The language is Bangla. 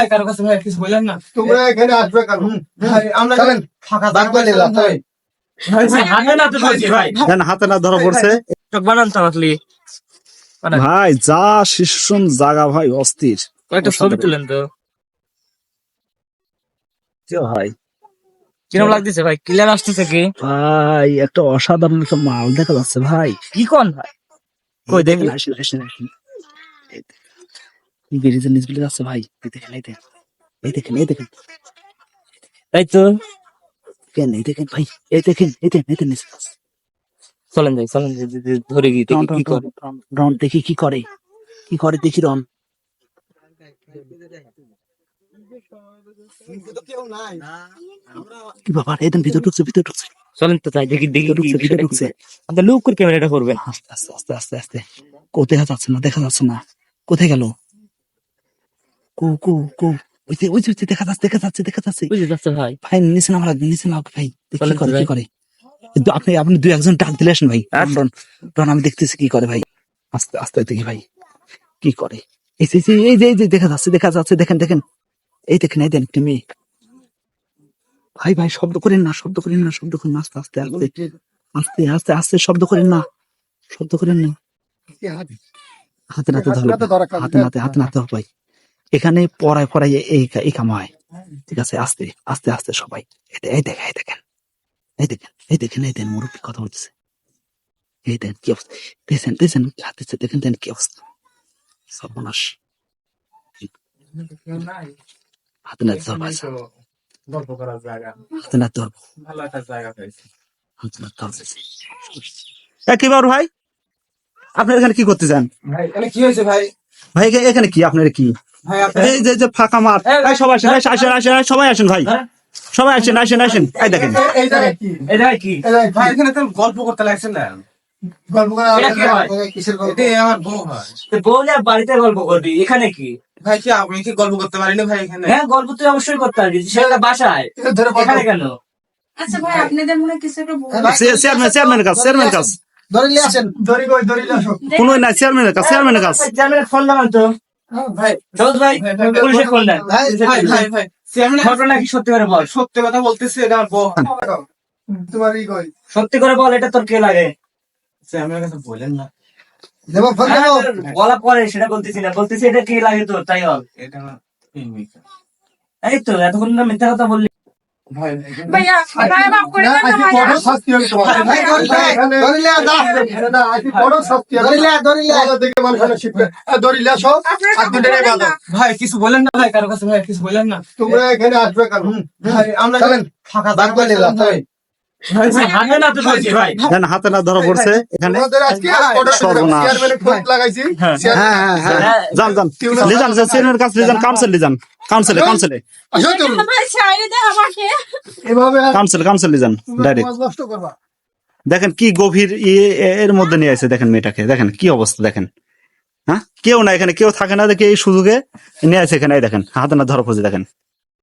ভাই কারও কাছে ভাই কিছু বললেন না। তোমরা এখানে আসবে কেন ভাই আমরা ফাঁকা ভাই। ভাই হাতে না তো বলছি ভাই। দেন হাতে না ধরা পড়ছে। বানান তো ভাই যা শিশুন জাগা ভাই অস্থির। কয়েকটা ছবি তুলেন তো। ভাই। কিরম লাগতেছে ভাই? ক্লিয়ার আসতেছে কি? ভাই একটা অসাধারণ একটা মাল দেখা যাচ্ছে ভাই। কি কোন ভাই? কই দেখি। আসেন আসেন আসেন। এই দেখেন। এই ব্রিজের নিচ বিলে যাচ্ছে ভাই। এই দেখেন এই দেখেন এই দেখেন এই দেখেন। তাই তো। কেন? এই দেখেন ভাই এই দেখেন এই দেখেন এই দেখেন চলেন যাই চলেন ধরে গিয়ে দেখি কি করে। রন, দেখি কি করে। কি করে দেখি রন। কি বাবা এই দেন ভিতর ঢুকছে ভিতর ঢুকছে। চলেন তো যাই দেখি দেখি ঢুকছে ভিতর ঢুকছে। করে। লুক করে ক্যামেরাটা করবেন আস্তে আস্তে আস্তে আস্তে আস্তে। কোথায় যাচ্ছে না দেখা যাচ্ছে না। কোথায় গেল? কো কো কো ওই যে ওই যে দেখা যাচ্ছে দেখা যাচ্ছে দেখা যাচ্ছে। বুঝে যাচ্ছে ভাই। ভাই নিচে নামা লাগবে নিচে নামা ভাই। কি করে কি। করে। কিন্তু আপনি আপনি দুই একজন ডাক দিলে আসেন ভাই। আচ্ছা। রন রন আমি দেখতেছি কি করে ভাই। আস্তে আস্তে দেখি ভাই। কি করে? এই যে এই যে এই যে দেখা যাচ্ছে দেখা যাচ্ছে দেখেন দেখেন। এই দেখেন এই দেন একটি মেয়ে। ভাই ভাই শব্দ করেন না শব্দ করেন না শব্দ করেন আস্তে আস্তে আস্তে। আস্তে আস্তে আস্তে শব্দ করেন না। শব্দ করেন না। হাতে নাতে ধরো হাতে ধরা হাতে নাতে হাতে নাতে হবে ভাই। এখানে পড়ায় পড়ায় এই এই কাম হয়। ঠিক আছে? আস্তে আস্তে আস্তে সবাই। এই দে- এই দেখেন এই দেখেন। এই দেখেন এই দেখেন এই দেন মুরব্বী কথা বলতেছে। এই দেন কি অবস্থা? দেখেন দেখেন হাতে দেখেন দেন কি অবস্থা। সর্বনাশ। হাতে গল্প করার জায়গা। হাতে নাতে ধরবো। ভালো একটা জায়গা পাইছি হাতে নাতে ধরতেছি কি ভাই? আপনার এখানে কি করতে চান ভাই এখানে কি হয়েছে ভাই? ভাই এখানে কি? আপনার কি? এই যে যে ফাঁকা মাঠ। সবাই আসেন আসেন আসেন আসেন, সবাই আসেন ভাই। হ্যাঁ? সবাই আসেন আসেন আসেন। এই দেখেন। এই জায়গায় কি? এটা কি? ভাই এখানে তো গল্প করতে লাগছেন না। গল্প করে? কিসের গল্প? আমার বউ হয় বউলে বাড়িতে গল্প করবি? এখানে কি? ভাই কি আমি কি গল্প করতে পারিনি ভাই এখানে? হ্যাঁ গল্প তুই অবশ্যই করতে পারবি। সেটা বাসায়। এখানে কেন? আচ্ছা ভাই আপনাদের মনে কিছু একটা ভুল ভাই, চে- চেয়ারম্যান চেয়ারম্যানের কাছে চেয়ারম্যানের কাছে। ধরে নিয়ে আসেন। ধরি কই ধরি আসো। কোনো না চেয়ারম্যানের কাছে চেয়ারম্যানের কাছে। চেয়ারম্যানের ফোন লাগান তো। ভাই সবুজ ভাই পুলিশে ফোন দেন। ভাই, ভাই, ভাই, ভাই। ঘটনা সত্যি করে বল। সত্যি কথা বলতেছি এটা আমার সত্যি করে বল এটা তোর কে লাগে? কাছে বলেন না। দেবো বলা পরে সেটা বলতেছি না। বলতেছি এটা কে লাগে তোর? তাই বল। এটা এই তো এতক্ষণ না মিথ্যা কথা বললি। ভাইয়া ভাইয়া মাফ করে দেন না বড় শাস্তি হবে তোমার। ভাই, না, বড় শাস্তি হবে। দেখে মানুষ শিখবে। আর দুটোরে কিছু বলেন না ভাই কারও কাছে ভাই কিছু বলেন না। তোমরা এখানে আসবে কারণ ভাই আমরা চলেন। ফাঁকা বাদ করে নিলাম ভাই। হাতে না ধরা পড়ছে এখানে যান যান। লিজান চেয়ারম্যানের কাছে লিজান কাউন্সিল লিজান। কাউন্সিলে কাউন্সিলে আসো কাউন্সিল কাউন্সিল লিজান ডাইরেক্ট দেখেন কি গভীর ইয়ে এর মধ্যে নিয়ে আছে দেখেন মেয়েটাকে। দেখেন কি অবস্থা দেখেন। হ্যাঁ? কেউ না এখানে কেউ থাকে না দেখে এই সুযোগে নিয়ে আছে এখানে দেখেন। হাতে না ধরা পড়ছে দেখেন।